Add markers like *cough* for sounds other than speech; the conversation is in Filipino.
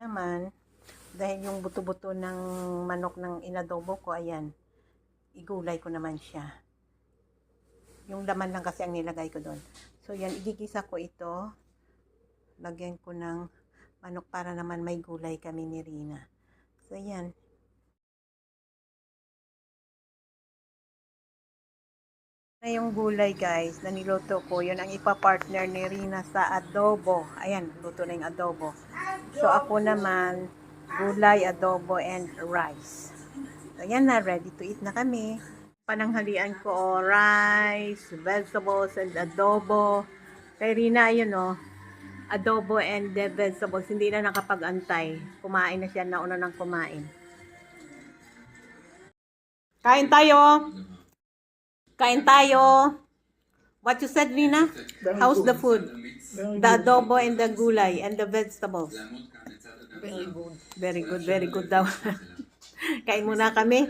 naman, dahil yung buto-buto ng manok ng inadobo ko, ayan, igulay ko naman siya. Yung laman lang kasi ang nilagay ko doon. So, yan, igigisa ko ito. Lagyan ko ng manok para naman may gulay kami ni Rina. So, yan. na yung gulay guys na niluto ko, yun ang ipa-partner ni Rina sa adobo. Ayan, luto na yung adobo. So ako naman, gulay, adobo, and rice. So yan na, ready to eat na kami. Pananghalian ko, oh, rice, vegetables, and adobo. Kay Rina, yun oh, adobo and vegetables. Hindi na nakapag-antay. Kumain na siya, nauna nang kumain. Kain tayo! Kain tayo. What you said, Rina? How's the food? The adobo and the gulay and the vegetables. Very good. Very good, very good daw. *laughs* Kain muna kami.